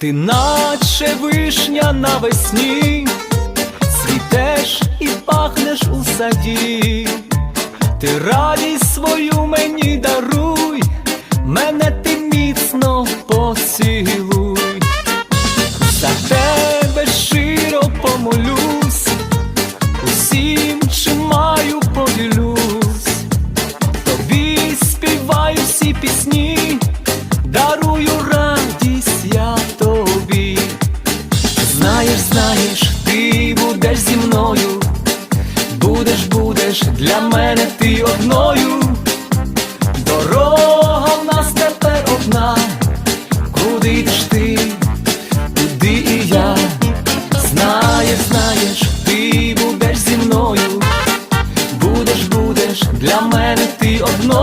Ти наче вишня навесні, цвітеш і пахнеш у саді, ти радість свою мені даруй, мене ти міцно поцілуй, знаєш, для мене ти одною, дорога в нас тепер одна, куди йдеш ти, куди і я, знаєш, знаєш, ти будеш зі мною, будеш, будеш, для мене ти одною.